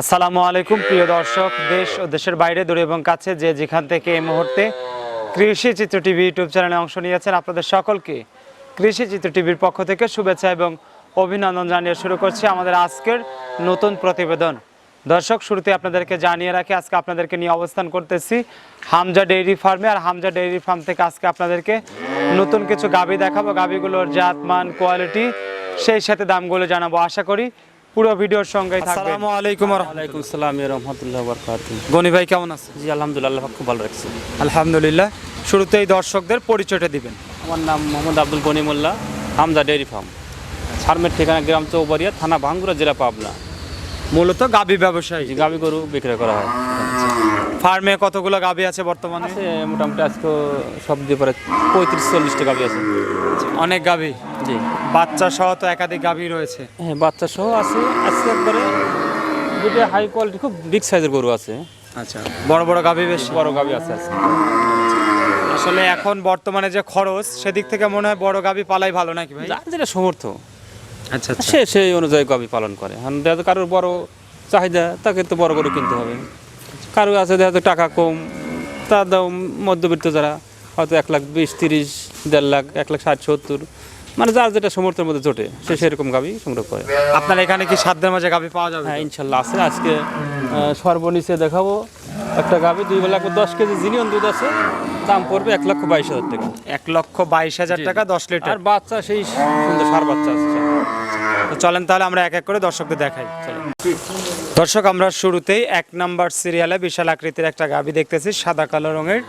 আসসালামু আলাইকুম, প্রিয় দর্শক, দেশ ও দেশের বাইরে, দূরে এবং কাছে যে যেখান থেকে এই মুহূর্তে কৃষি চিত্র টিভি ইউটিউব চ্যানেলে অংশ নিয়েছেন আপনাদের সকলকে কৃষি চিত্র টিভির পক্ষ থেকে শুভেচ্ছা এবং অভিনন্দন জানিয়ে শুরু করছি আমাদের আজকের নতুন প্রতিবেদন। দর্শক, শুরুতে আপনাদেরকে জানিয়ে রাখি, আজকে আপনাদেরকে নিয়ে অবস্থান করতেছি হামজা ডেইরি ফার্মে। আর হামজা ডেইরি ফার্ম থেকে আজকে আপনাদেরকে নতুন কিছু গাভী দেখাবো। গাভীগুলোর জাত, মান, কোয়ালিটি, সেই সাথে দামগুলো জানাব। আশা করি পুরো ভিডিওর সঙ্গে থাকবেন। আসসালামু আলাইকুম ওয়ালাইকুম আসসালাম রহমতুল্লাহ বরকাত গনি ভাই কেমন আছেন? জি আলহামদুলিল্লাহ খুব ভালো রাখছে। আলহামদুলিল্লাহ। শুরুতেই দর্শকদের পরিচয়টা দিবেন। আমার নাম মোহাম্মদ আব্দুল গনি মোল্লা হামজা ডেয়ারি ফার্ম। ফার্মের ঠিকানা গ্রাম চৌবাড়িয়া থানা ভাঙ্গুরা জেলা পাবনা। মূলত গাবি ব্যবসায়ী। গাভী গরু বিক্রয় করা হয়। ফার্মে কতগুলো গাবি আছে বর্তমানে? আছে মোটামুটি আজকে সব দিয়ে পরে পঁয়ত্রিশ চল্লিশটা গাভী আছে। অনেক গাবি? জি। বাচ্চা সহ তো একাধিক গাবি রয়েছে। হ্যাঁ বাচ্চা সহ আছে। আজকে একবারে যেটা হাই কোয়ালিটি খুব বিগ সাইজের গরু আছে। আচ্ছা বড় বড় গাবি বেশি? বড় গাভী আছে আজকে। আসলে এখন বর্তমানে যে খরচ সেদিক থেকে মনে হয় বড় গাবি পালাই ভালো নাকি ভাই? যার যেটা সমর্থ। আচ্ছা আচ্ছা। সে, সেই অনুযায়ী গাভী পালন করে। কারোর বড় চাহিদা, তাকে তো বড় গরু কিনতে হবে। কারও আছে দেখা টাকা কম তার দাম মধ্যবিত্ত যারা, হয়তো এক লাখ বিশ, তিরিশ, দেড় লাখ, এক লাখ ষাট, সত্তর। মানে যার যেটা সমর্থের মধ্যে জোটে সে সেরকম গাভী সংগ্রহ করে। আপনার এখানে কি সাধ্যের মাঝে গাবি পাওয়া যাবে? হ্যাঁ ইনশাল্লাহ আছে। আজকে সর্বনিচে দেখাবো একটা গাভী দুই বেলা দশ কেজি জিনিয়ন দুধ আছে। দাম পড়বে এক লক্ষ বাইশ হাজার টাকা। এক লক্ষ বাইশ হাজার টাকা দশ লিটার। আর বাচ্চা সেই সুন্দর সার বাচ্চা আছে তো চলেন তাহলে আমরা এক এক করে দর্শকদের দেখাই। দর্শক আমরা শুরুতেই এক নাম্বার সিরিয়ালে বিশাল আকৃতির একটা গাবি দেখতেছি সাদা কালো রঙের।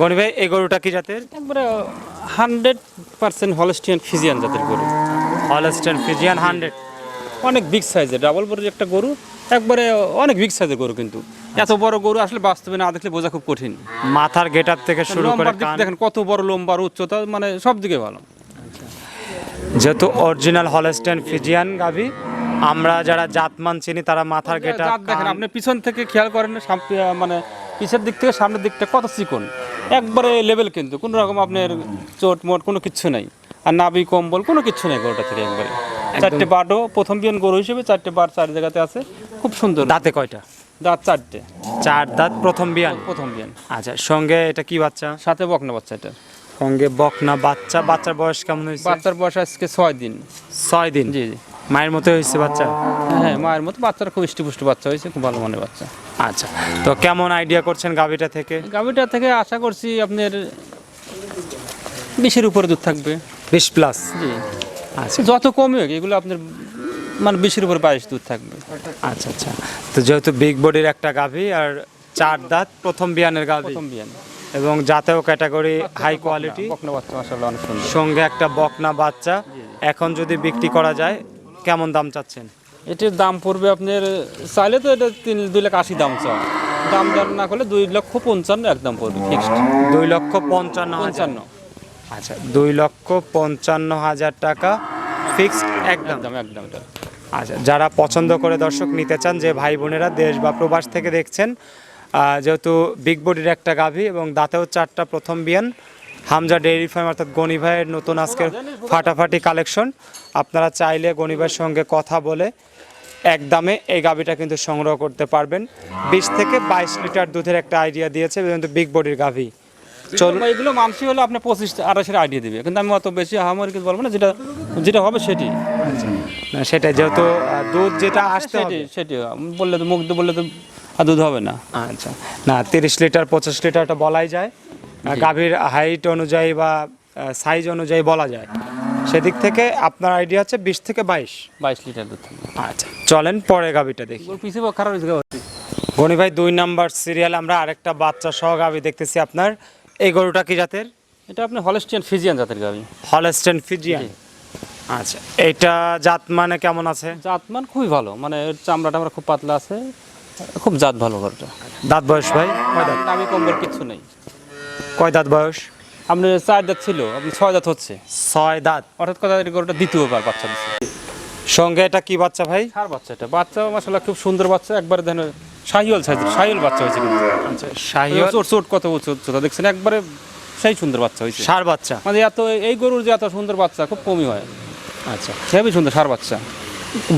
গনি ভাই এই গরুটা কি জাতের? একবারে হান্ড্রেড পার্সেন্ট হলস্টিয়ান ফিজিয়ান জাতের গরু। Holstein Friesian hundred. অনেক বিগ সাইজের ডাবল বড়ির একটা গরু একবারে অনেক বিগ সাইজের গরু কিন্তু। এত বড় গরু আসলে বাস্তবে না দেখলে বোঝা খুব কঠিন। মাথার গেট থেকে শুরু করে দেখেন কত বড় লম্বার উচ্চতা মানে সব দিকে ভালো। যেহেতু অরিজিনাল হলস্টেন ফিজিয়ান গাবি আমরা যারা জাতমান চিনি তারা মাথার গেটার দেখেন আপনি পিছন থেকে খেয়াল করেন মানে পিছের দিক থেকে সামনের দিকটা কত চিকন? একবারে লেভেল কিন্তু কোনো রকম আপনার চোট মোট কোনো কিছু নাই। আর নাবি কম্বল কোনো কিছু নেই গরুটা থেকে একবারে। চারটে বাটও প্রথম বিয়ন গরু হিসেবে চারটে বাট চার জায়গাতে আছে। খুব সুন্দর। দাঁতে কয়টা? দাঁত চারটে। চার দাঁত প্রথম বিয়ান? প্রথম বিয়ান। আচ্ছা সঙ্গে এটা কি বাচ্চা? সাথে বকনা বাচ্চা এটা। সঙ্গে বকনা বাচ্চা বাচ্চার বয়স কেমন হয়েছে? বাচ্চার বয়স আজকে ছয় দিন। ছয় দিন? জি জি। মায়ের মতো হয়েছে বাচ্চা? হ্যাঁ মায়ের মতো বাচ্চারা খুব পুষ্ট বাচ্চা হয়েছে খুব ভালো মনে বাচ্চা। আচ্ছা তো কেমন আইডিয়া করছেন গাবিটা থেকে? গাভিটা থেকে আশা করছি আপনার বিশের উপরে দুধ থাকবে। বিশ প্লাস জি। আচ্ছা। যত কমই হোক এগুলো আপনার মানে বিশের উপরে বাইশ দুধ থাকবে। আচ্ছা আচ্ছা। তো যেহেতু বিগ বডির একটা গাভি আর চার দাঁত প্রথম বিয়ানের গাভি। প্রথম বিয়ান। এবং জাতেও ক্যাটাগরি হাই কোয়ালিটি বকনা বাচ্চা মাসাল্লাহ অনেক সুন্দর। সঙ্গে একটা বকনা বাচ্চা। এখন যদি বিক্রি করা যায় কেমন দাম চাচ্ছেন? এটির দাম পড়বে আপনার চাইলে তো এটা তিন দুই লাখ আশি দাম চাও দাম দর না করলে দুই লক্ষ পঞ্চান্ন একদম পড়বে ফিক্সড দুই লক্ষ পঞ্চান্ন পঞ্চান্ন। আচ্ছা দুই লক্ষ পঞ্চান্ন হাজার টাকা ফিক্সড একদম। একদম একদম আচ্ছা যারা পছন্দ করে দর্শক নিতে চান যে ভাই বোনেরা দেশ বা প্রবাস থেকে দেখছেন যেহেতু বিগ বডির একটা গাভী এবং দাঁতেও চারটা প্রথম বিয়ান হামজা ডেইরি ফার্ম অর্থাৎ গনি ভাইয়ের নতুন আজকের ফাটাফাটি কালেকশন। আপনারা চাইলে গনি ভাইয়ের সঙ্গে কথা বলে এক দামে এই গাভীটা কিন্তু সংগ্রহ করতে পারবেন। বিশ থেকে বাইশ লিটার দুধের একটা আইডিয়া দিয়েছে কিন্তু বিগ বডির গাভী। চল চল এগুলো মানসি হলে আপনি পঁচিশ আড়াইশের আইডিয়া দিবে। কিন্তু আমি অত বেশি হামারি কিছু বলব না যেটা যেটা হবে সেটি। না, সেটাই যেহেতু দুধ যেটা আসতে হবে। সেটি সেটি বললে তো মুখ বললে তো দুধ হবে না। আচ্ছা। না তিরিশ লিটার পঁচিশ লিটারটা বলাই যায়। গাভীর হাইট অনুযায়ী বা সাইজ অনুযায়ী বলা যায়। সেদিক থেকে আপনার আইডিয়া হচ্ছে বিশ থেকে বাইশ। বাইশ লিটার দুধ আচ্ছা চলেন পরে গাভীটা দেখি। পিছিয়ে খারাপ গনি ভাই দুই নাম্বার সিরিয়াল আমরা আরেকটা বাচ্চা সহ গাভী দেখতেছি আপনার। এই গরুটা কি জাতের? এটা আপনি হলস্টিয়ান ফিজিয়ান জাতের গাবি হলস্টেন ফিজিয়ান আচ্ছা এটা জাত মানে কেমন আছে? জাত মান খুবই ভালো মানে এর চামড়াটা আমরা খুব পাতলা আছে। খুব জাত ভালো গরুটা। দাঁত বয়স ভাই? দামি কম্বল কিছু নেই। কয় দাঁত বয়স? আপনি চার দাঁত ছিল আপনি ছয় দাঁত হচ্ছে। ছয় দাঁত। অর্থাৎ কথা গরুটা দ্বিতীয়বার বাচ্চা দিচ্ছে সঙ্গে এটা কি বাচ্চা ভাই? সার বাচ্চা এটা। বাচ্চা মাসাল্লাহ খুব সুন্দর বাচ্চা। একবারে দেখেন শাহিওল সাইজের শাহিওল বাচ্চা হয়েছে কিন্তু। আচ্ছা শাহিওয়াল? চোট চোট কত উঁচু উচ্চতা দেখছেন? একবারে সেই সুন্দর বাচ্চা হয়েছে। সার বাচ্চা? মানে এত এই গরুর যে এত সুন্দর বাচ্চা খুব কমই হয়। আচ্ছা। হেবি সুন্দর সার বাচ্চা।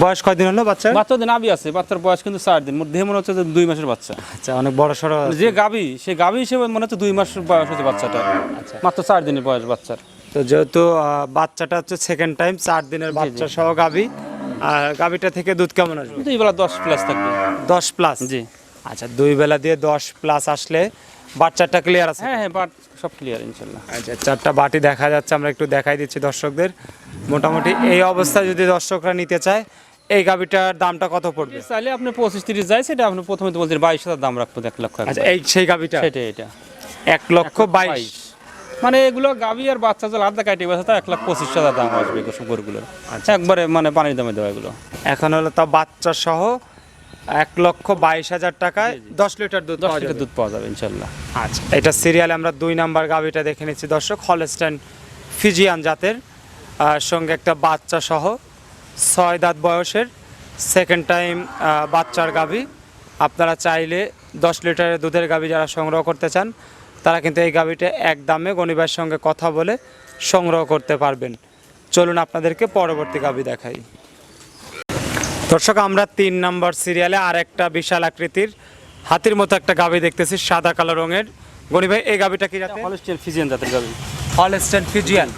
বয়স কয়দিন হলো বাচ্চা বাচ্চা দিন আবি আছে বাচ্চার বয়স কিন্তু চার দিন। দেহে মনে হচ্ছে যে দুই মাসের বাচ্চা। আচ্ছা অনেক বড় সড়ো মানে যে গাবি সে গাবি হিসেবে মনে হচ্ছে দুই মাস বয়স হচ্ছে বাচ্চাটা। আচ্ছা। মাত্র চার দিনের বয়স বাচ্চার। তো যেহেতু বাচ্চাটা হচ্ছে সেকেন্ড টাইম চার দিনের বাচ্চা সহ গাবি আর গাবিটা থেকে দুধ কেমন আসবে? দুই বেলা দশ প্লাস থাকবে। দশ প্লাস জি। আচ্ছা দুই বেলা দিয়ে দশ প্লাস আসলে বাচ্চাটা ক্লিয়ার আছে? হ্যাঁ হ্যাঁ বাট সব ক্লিয়ার ইনশাল্লাহ। আচ্ছা চারটা বাটি দেখা যাচ্ছে আমরা একটু দেখাই দিচ্ছি দর্শকদের। মোটামুটি এই অবস্থায় যদি দর্শকরা নিতে চায় এই গাবিটার দামটা কত পড়বে? চাইলে আপনি পঁচিশ তিরিশ যায় সেটা আপনি প্রথমে তো বলছেন বাইশ হাজার দাম রাখব এক লক্ষ আচ্ছা এই সেই গাবিটা সেটাই এটা। এক লক্ষ বাইশ। মানে এগুলো গাবি আর বাচ্চা যে আলাদা কাটি বাচ্চা তা এক লাখ পঁচিশ হাজার দাম আসবে গরুগুলোর। আচ্ছা। একবারে মানে পানির দামে দেওয়া এগুলো। এখন হলো তা বাচ্চা সহ এক লক্ষ বাইশ হাজার টাকায় দশ লিটার দুধ দশ লিটার দুধ পাওয়া যাবে ইনশাল্লাহ। আচ্ছা এটা সিরিয়ালে আমরা দুই নাম্বার গাবিটা দেখে নিচ্ছি। দর্শক হলস্টাইন ফিজিয়ান জাতের সঙ্গে একটা বাচ্চা সহ ছয় দাঁত বয়সের সেকেন্ড টাইম বাচ্চার গাবি। আপনারা চাইলে দশ লিটারের দুধের গাবি যারা সংগ্রহ করতে চান তারা কিন্তু এই গাবিটা এক দামে গণিবার সঙ্গে কথা বলে সংগ্রহ করতে পারবেন। চলুন আপনাদেরকে পরবর্তী গাবি দেখাই। দর্শক আমরা তিন নম্বর সিরিয়ালে আর একটা বিশাল আকৃতির হাতির মতো একটা গাবি দেখতেছি সাদা কালো রঙের। গনি ভাই এই গাবিটা কি জাতে হলস্টিয়ান ফিজিয়ান জাতের গাবি। হলস্টেন ফিজিয়ান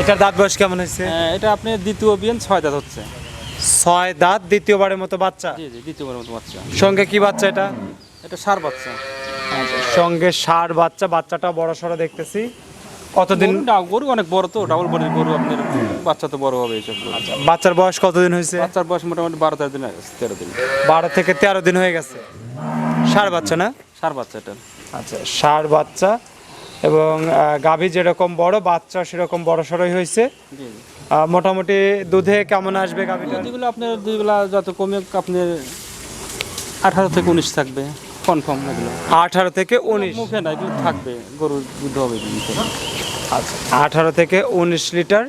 এটার দাঁত বয়স কেমন হয়েছে? হ্যাঁ, এটা আপনি দ্বিতীয় বিয়ান ছয় দাঁত হচ্ছে। ছয় দাঁত দ্বিতীয়বারের মতো বাচ্চা? জি জি দ্বিতীয়বার মতো বাচ্চা। সঙ্গে কি বাচ্চা এটা? এটা সার বাচ্চা। সঙ্গে ষাট বাচ্চা বাচ্চাটা বড় সড়ো দেখতেছি। কতদিন? গরু অনেক বড় তো ডাবল বডির গরু আপনার বাচ্চা তো বড় হবে এইসব বাচ্চার বয়স কতদিন হয়েছে? বাচ্চার বয়স মোটামুটি বারো তেরো দিন তেরো দিন। বারো থেকে তেরো দিন হয়ে গেছে। ষাট বাচ্চা না? সার বাচ্চা এটা। আচ্ছা ষাট বাচ্চা এবং গাভী যেরকম বড় বাচ্চা সেরকম বড় সড়ই হয়েছে। মোটামুটি দুধে কেমন আসবে গাভীটা? যেগুলো আপনার দুইবেলা যত কমে আপনার আঠারো থেকে উনিশ থাকবে। কনফার্ম এগুলো। আঠারো থেকে উনিশ। মুখে না এগুলো থাকবে গরুর দুধ হবে আচ্ছা। আঠারো থেকে উনিশ লিটার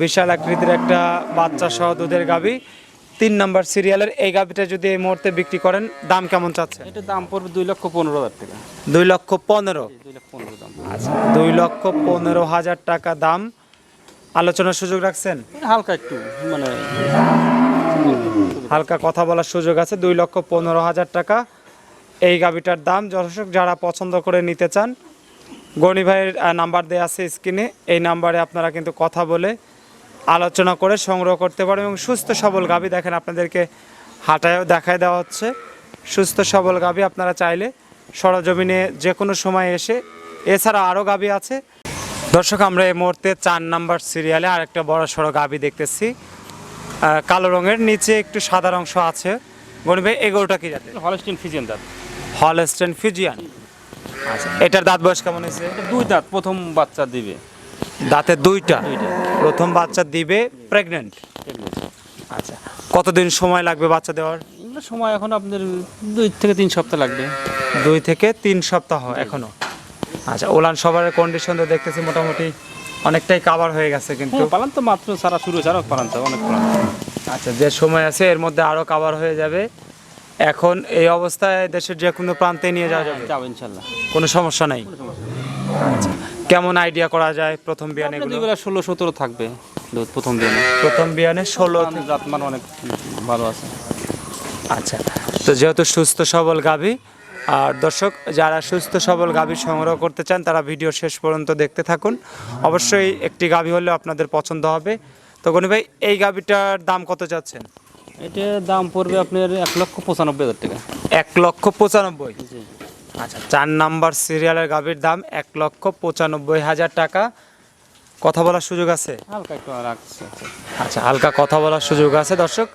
বিশাল আকৃতির একটা বাচ্চা সহ দুধের গাভী। তিন নাম্বার সিরিয়ালের এই গাভীটা যদি এই মুহূর্তে বিক্রি করেন দাম কেমন চাচ্ছে? এটার দাম পড়বে দুই লক্ষ পনেরো হাজার টাকা। দুই লক্ষ পনেরো? আচ্ছা দুই লক্ষ পনেরো হাজার টাকা দাম। আলোচনার সুযোগ রাখছেন? হালকা একটু মানে হালকা কথা বলার সুযোগ আছে। দুই লক্ষ পনেরো হাজার টাকা। এই গাভিটার দাম দর্শক, যারা পছন্দ করে নিতে চান গণি ভাইয়ের নাম্বার দেওয়া আছে স্ক্রিনে, এই নাম্বারে আপনারা কিন্তু কথা বলে আলোচনা করে সংগ্রহ করতে পারেন এবং সুস্থ সবল গাবি দেখেন আপনাদেরকে হাটায়ও দেখায় দেওয়া হচ্ছে। সুস্থ সবল গাবি আপনারা চাইলে সরজমিনে যে কোনো সময় এসে, এছাড়া আরও গাবি আছে। দর্শক, আমরা এই মুহূর্তে চার নাম্বার সিরিয়ালে আরেকটা বড় সড়ো গাবি দেখতেছি। কালো রঙের, নিচে একটু সাদা অংশ আছে। গণি ভাই এগোটা কি যাতে হলস্টিন ফিজিয়ান দাঁত হলস্টেন ফিজিয়ান। আচ্ছা। এটার দাঁত বয়স কেমন হয়েছে? দুই দাঁত প্রথম বাচ্চা দিবে। দাঁতে দুইটা। প্রথম বাচ্চা দিবে প্রেগনেন্ট আচ্ছা। কতদিন সময় লাগবে বাচ্চা দেওয়ার? সময় এখন আপনার দুই থেকে তিন সপ্তাহ লাগবে। দুই থেকে তিন সপ্তাহ এখনও? আচ্ছা ওলান সবার কন্ডিশন তো দেখতেছি মোটামুটি অনেকটাই কাভার হয়ে গেছে কিন্তু। হ্যাঁ, পালান তো মাত্র সারা শুরু হয়েছে আরও পালান তো অনেক পালান। আচ্ছা যে সময় আছে এর মধ্যে আরও কাভার হয়ে যাবে। এখন এই অবস্থায় দেশের যে কোনো প্রান্তে নিয়ে যাওয়া যাবে? যাব ইনশাল্লাহ। কোনো সমস্যা নাই? আচ্ছা কেমন আইডিয়া করা যায় প্রথম বিয়ানে এগুলো দুই বেলা ষোলো সতেরো থাকবে দুধ প্রথম দিনে প্রথম বিয়ানে ষোলো জাত মান অনেক ভালো আছে। আচ্ছা তো যেহেতু সুস্থ সবল গাভী আর দর্শক যারা সুস্থ সবল গাভী সংগ্রহ করতে চান তারা ভিডিও শেষ পর্যন্ত দেখতে থাকুন। অবশ্যই একটি গাভী হলেও আপনাদের পছন্দ হবে। তো গনি ভাই এই গাভীটার দাম কত চাচ্ছেন? এটার দাম পড়বে আপনার এক লক্ষ পঁচানব্বই হাজার টাকা। এক লক্ষ পঁচানব্বই? আচ্ছা চার নাম্বার সিরিয়ালের গাভীর দাম এক লক্ষ পঁচানব্বই হাজার টাকা। কথা বলার সুযোগ আছে? হালকা একটু রাখছে আচ্ছা হালকা কথা বলার সুযোগ আছে। দর্শক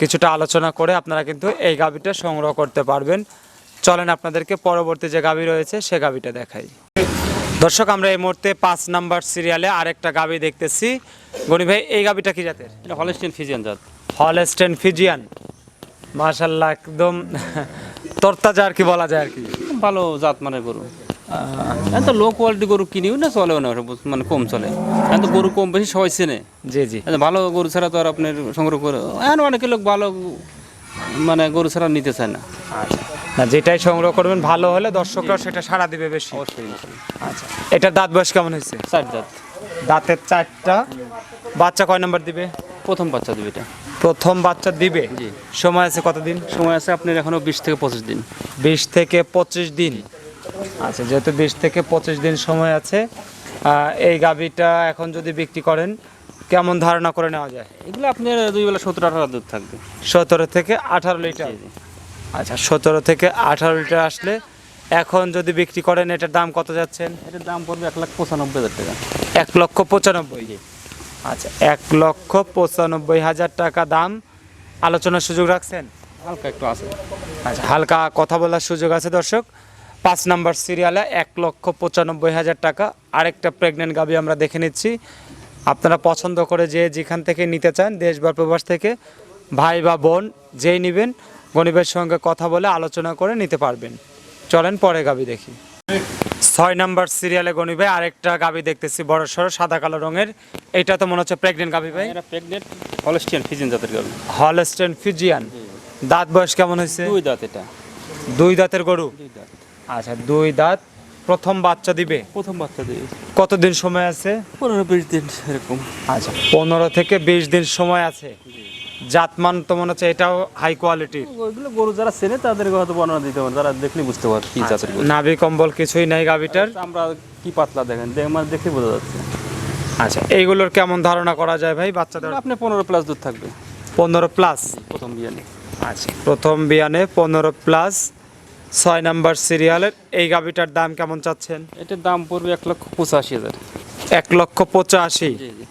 কিছুটা আলোচনা করে আপনারা কিন্তু এই গাভীটা সংগ্রহ করতে পারবেন। চলেন আপনাদেরকে পরবর্তী যে গাভী রয়েছে সে গাভীটা দেখাই। দর্শক আমরা এই মুহূর্তে পাঁচ নাম্বার সিরিয়ালে আরেকটা গাভী দেখতেছি। গনি ভাই এই গাভীটা কি জাতের? এটা হলস্টিন ফিজিয়ান জাত। Holstein Friesian. মাশাল্লাহ একদম তরতাজা আর কি বলা যায় আর কি। ভালো জাত মানের গরু। এখন তো লো কোয়ালিটি গরু কিনিও না চলেও না মানে কম চলে। এখন তো গরু কম বেশি সবাই চেনে। জি জি। ভালো গরু ছাড়া তো আর আপনার সংগ্রহ করে এখন অনেকে লোক ভালো মানে গরু ছাড়া নিতে চায় না। না যেটাই সংগ্রহ করবেন ভালো হলে দর্শকরাও সেটা সাড়া দিবে বেশি। আচ্ছা এটার দাঁত বয়স কেমন হয়েছে? চার জাত দাঁতের চারটা। বাচ্চা কয় নাম্বার দিবে? প্রথম বাচ্চা দিবে এটা? প্রথম বাচ্চা দিবে? জি। সময় আছে কতদিন? সময় আছে আপনার এখনও বিশ থেকে পঁচিশ দিন। বিশ থেকে পঁচিশ দিন। আচ্ছা যেহেতু বিশ থেকে পঁচিশ দিন সময় আছে এই গাভীটা এখন যদি বিক্রি করেন কেমন ধারণা করে নেওয়া যায়? এগুলো আপনার দুই বেলা সতেরো আঠারো দুধ থাকবে। সতেরো থেকে আঠারো লিটার। আচ্ছা সতেরো থেকে আঠারো লিটার আসলে এখন যদি বিক্রি করেন এটার দাম কত যাচ্ছেন? এটার দাম পড়বে এক লাখ পঁচানব্বই হাজার টাকা। এক লক্ষ পঁচানব্বই। আচ্ছা এক লক্ষ পঁচানব্বই হাজার টাকা দাম। আলোচনার সুযোগ রাখছেন? হালকা একটু আছে। আচ্ছা হালকা কথা বলার সুযোগ আছে দর্শক। পাঁচ নাম্বার সিরিয়ালে এক লক্ষ পঁচানব্বই হাজার টাকা। আরেকটা প্রেগনেন্ট গাবি আমরা দেখে নিচ্ছি। আপনারা পছন্দ করে যে যেখান থেকে নিতে চান দেশ বা প্রবাস থেকে ভাই বা বোন যেই নেবেন গণিবের সঙ্গে কথা বলে আলোচনা করে নিতে পারবেন। চলেন পরে গাবি দেখি। ছয় নাম্বার সিরিয়ালে গণি ভাই আরেকটা গাবি দেখতেছি বড় সড়ো সাদা কালো রঙের। এটা তো মনে হচ্ছে প্রেগনেন্ট গাবি ভাই। প্রেগনেন্ট হলস্টিয়ান ফিজিয়ান জাতের গরু। হলস্টেন ফিজিয়ান দাঁত বয়স কেমন হয়েছে? দুই দাঁত এটা। দুই দাঁতের গরু? দুই দাঁত। আচ্ছা দুই দাঁত। প্রথম বাচ্চা দিবে? প্রথম বাচ্চা দিয়ে। কতদিন সময় আছে? পনেরো বিশ দিন এরকম। আচ্ছা পনেরো থেকে বিশ দিন সময় আছে। জাতমান তো মনে হচ্ছে এটাও হাই কোয়ালিটির ওইগুলো গরু যারা চেনে তাদের হয়তো বর্ণনা দিতে পারে যারা দেখলে বুঝতে পারে কি জাতের গরু। নাভি কম্বল কিছুই নাই গাভিটার। আমরা কি পাতলা দেখেন দেখ মানে দেখে বোঝা যাচ্ছে। আচ্ছা এইগুলোর কেমন ধারণা করা যায় ভাই বাচ্চাদের? আপনি পনেরো প্লাস দুধ থাকবে। পনেরো প্লাস প্রথম বিয়ানে। আচ্ছা প্রথম বিয়ানে পনেরো প্লাস ছয় নাম্বার সিরিয়ালের এই গাভিটার দাম কেমন চাচ্ছেন? এটার দাম পড়বে এক লক্ষ পঁচাশি হাজার। এক লক্ষ পঁচাশি। জি জি।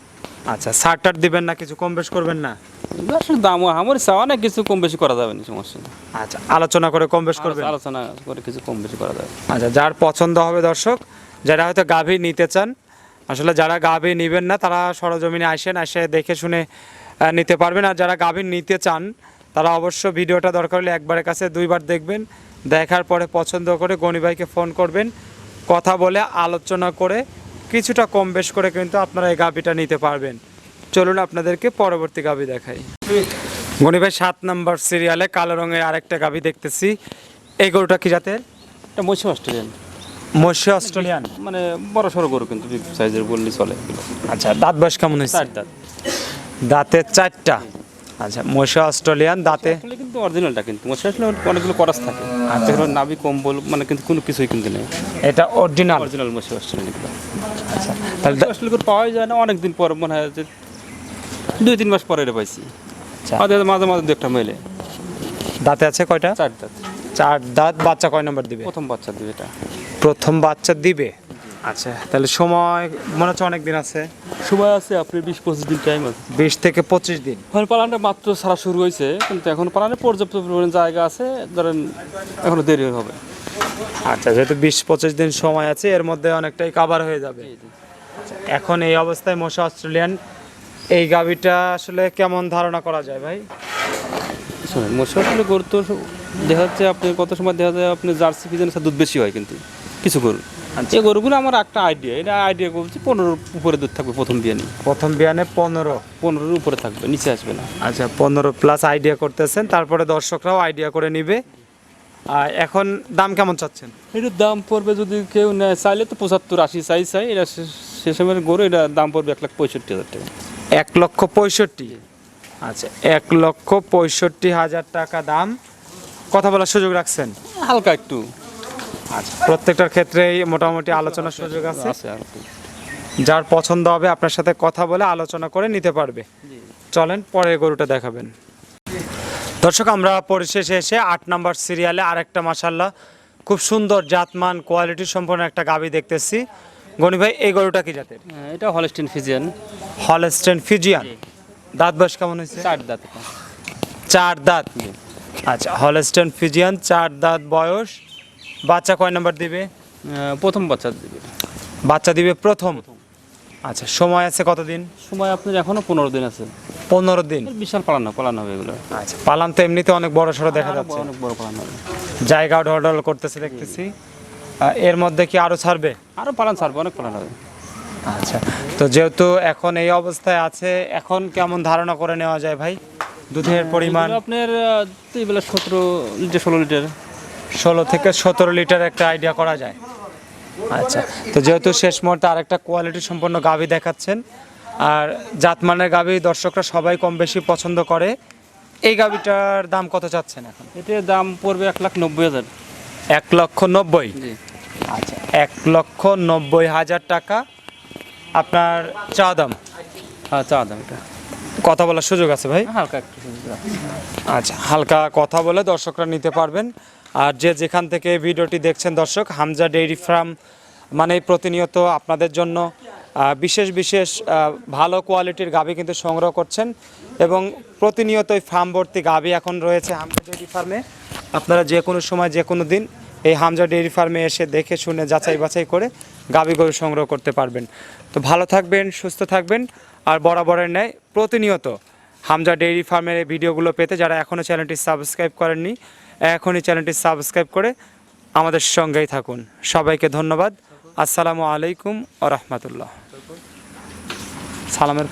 আচ্ছা ষাটটার দিবেন না কিছু কম বেশ করবেন না? আসলে দাম আমার চাওয়া না কিছু কম বেশি করা যাবে না সমস্যা আচ্ছা আলোচনা করে কম বেশ করবেন? আলোচনা করে কিছু কম বেশি করা যাবে। আচ্ছা যার পছন্দ হবে দর্শক যারা হয়তো গাভী নিতে চান আসলে যারা গাভী নেবেন না তারা সরজমিনে আসেন এসে দেখে শুনে নিতে পারবেন। আর যারা গাভী নিতে চান তারা অবশ্য ভিডিওটা দরকার হলে একবারের কাছে দুইবার দেখবেন দেখার পরে পছন্দ করে গণি ভাইকে ফোন করবেন কথা বলে আলোচনা করে কিছুটা কম বেশ করে কিন্তু আপনারা এই গাভীটা নিতে পারবেন। চলুন আপনাদেরকে পরবর্তী গাভী দেখাই। গণি ভাই সাত নম্বর সিরিয়ালে কালো রঙের আরেকটা গাভী দেখতেছি। এই গরুটা কি জাতের? এটা অস্ট্রেলিয়ান। মৎস্য অস্ট্রেলিয়ান? মানে বড় সড়ো গরু কিন্তু সাইজের বললি চলে। আচ্ছা দাঁত বয়স কেমন হয়েছে? চার দাঁত। দাঁতে চারটা। আচ্ছা মৎস্য অস্ট্রেলিয়ান দাঁতে? কিন্তু অরিজিনালটা কিন্তু। মৎস্য আসলে অনেকগুলো করাস থাকে। আর যেগুলো নাভি কম্বল মানে কিন্তু কোনো কিছুই কিন্তু নেই। এটা অরিজিনাল অরিজিনাল মৎস্য অস্ট্রেলিয়ান আচ্ছা তাহলে আসলে পাওয়াই যায় না। অনেক দিন পর মনে হয় যে দুই তিন মাস পরে এটা পাইছি। আচ্ছা। মাঝে মাঝে দু একটা মেলে। দাঁতে আছে কয়টা? চার দাঁত। চার দাঁত। বাচ্চা কয় নম্বর দিবে? প্রথম বাচ্চা দিবে এটা। প্রথম বাচ্চা দিবে? আচ্ছা তাহলে সময় মনে হচ্ছে অনেক দিন আছে। সময় আছে আপনি বিশ পঁচিশ দিন টাইম আছে। বিশ থেকে পঁচিশ দিন। এখন পালানটা মাত্র ছাড়া শুরু হয়েছে কিন্তু এখন পালানে পর্যাপ্ত পরিমাণে জায়গা আছে ধরেন এখনও দেরি হবে। আচ্ছা যেহেতু বিশ পঁচিশ দিন সময় আছে এর মধ্যে অনেকটাই কাভার হয়ে যাবে। আচ্ছা, এখন এই অবস্থায় মশা অস্ট্রেলিয়ান এই গাভিটা আসলে কেমন ধারণা করা যায় ভাই? শোনেন মৎস্য আসলে গরু তো দেখা যাচ্ছে আপনি কত সময় দেখা যায় আপনি জার্সি পিজনের সাথে দুধ বেশি হয় কিন্তু কিছু গরু এই গরুগুলো আমার একটা আইডিয়া এটা আইডিয়া করছি পনেরোর উপরে দুধ থাকবে প্রথম বিয়ানি। প্রথম বিয়ানে পনেরো। পনেরোর উপরে থাকবে নিচে আসবে না। আচ্ছা পনেরো প্লাস আইডিয়া করতেছেন তারপরে দর্শকরাও আইডিয়া করে নিবে। আর এখন দাম কেমন চাচ্ছেন? এটার দাম পড়বে যদি কেউ নেয় চাইলে তো পঁচাত্তর আশি চাই চাই এটা সে- সময়ের গরু এটা দাম পড়বে এক লাখ পঁয়ষট্টি হাজার টাকা। এক লক্ষ পঁয়ষট্টি? আচ্ছা এক লক্ষ পঁয়ষট্টি হাজার টাকা দাম। কথা বলার সুযোগ রাখছেন? হালকা একটু। আচ্ছা প্রত্যেকটার ক্ষেত্রেই মোটামুটি আলোচনার সুযোগ আছে। যার পছন্দ হবে আপনার সাথে কথা বলে আলোচনা করে নিতে পারবে। চলেন পরের গরুটা দেখাবেন। দর্শক আমরা পরিশেষে এসে আট নাম্বার সিরিয়ালে আরেকটা মাসাল্লাহ খুব সুন্দর জাতমান কোয়ালিটি সম্পন্ন একটা গাবি দেখতেছি। গনি ভাই এই গরুটা কি জাতের? হ্যাঁ, এটা হলস্টিন ফিজিয়ান হলস্টেন ফিজিয়ান দাঁত বয়স কেমন হয়েছে? চার দাঁত চার দাঁত। আচ্ছা হলস্টেন ফিজিয়ান চার দাঁত বয়স। বাচ্চা কয় নাম্বার দিবে? প্রথম বাচ্চা দিবে। বাচ্চা দিবে প্রথম? আচ্ছা সময় আছে কতদিন? সময় আপনার এখনও পনেরো দিন আছে। পনেরো দিন। বিশাল পালানো পালানো হবে এগুলো। আচ্ছা পালান তো এমনিতে অনেক বড় সড়ো দেখা যাচ্ছে। অনেক বড় পালানো হবে। জায়গা ঢলঢল করতেছে দেখতেছি। এর মধ্যে কি আরও ছাড়বে? আরও পালান ছাড়বে অনেক পালানো হবে। আচ্ছা তো যেহেতু এখন এই অবস্থায় আছে এখন কেমন ধারণা করে নেওয়া যায় ভাই? দুধের পরিমাণ? আপনার সতেরো লিটার ষোলো লিটার। ষোলো থেকে সতেরো লিটার একটা আইডিয়া করা যায়। আচ্ছা। তো যেহেতু শেষ মুহূর্তে আরেকটা কোয়ালিটি সম্পন্ন গাভী দেখাচ্ছেন আর জাতমানের গাভী দর্শকরা সবাই কম বেশি পছন্দ করে এই গাভীটার দাম কত চাচ্ছেন এখন? এটার দাম পড়বে এক লাখ নব্বই হাজার। এক লক্ষ নব্বই? আচ্ছা এক লক্ষ নব্বই হাজার টাকা। আপনার চা দাম? হ্যাঁ চা দাম এটা। কথা বলার সুযোগ আছে ভাই? হালকা একটু সুবিধা। আচ্ছা হালকা কথা বলে দর্শকরা নিতে পারবেন। আর যে যেখান থেকে ভিডিওটি দেখছেন দর্শক, হামজা ডেইরি ফার্ম মানে প্রতিনিয়ত আপনাদের জন্য বিশেষ বিশেষ ভালো কোয়ালিটির গাভী কিন্তু সংগ্রহ করছেন এবং প্রতিনিয়তই ফার্ম ভর্তি গাভী এখন রয়েছে হামজা ডেইরি ফার্মে। আপনারা যে কোনো সময়, যে কোনো দিন এই হামজা ডেইরি ফার্মে এসে দেখে শুনে যাচাই বাছাই করে গাভী গরু সংগ্রহ করতে পারবেন। তো ভালো থাকবেন, সুস্থ থাকবেন, আর বরাবরের ন্যায় প্রতিনিয়ত হামজা ডেইরি ফার্মের এই ভিডিওগুলো পেতে যারা এখনও চ্যানেলটি সাবস্ক্রাইব করেননি এখনই চ্যানেলটি সাবস্ক্রাইব করে আমাদের সঙ্গেই থাকুন। সবাইকে ধন্যবাদ। আসসালামু আলাইকুম ও রহমতুল্লাহ। সালামের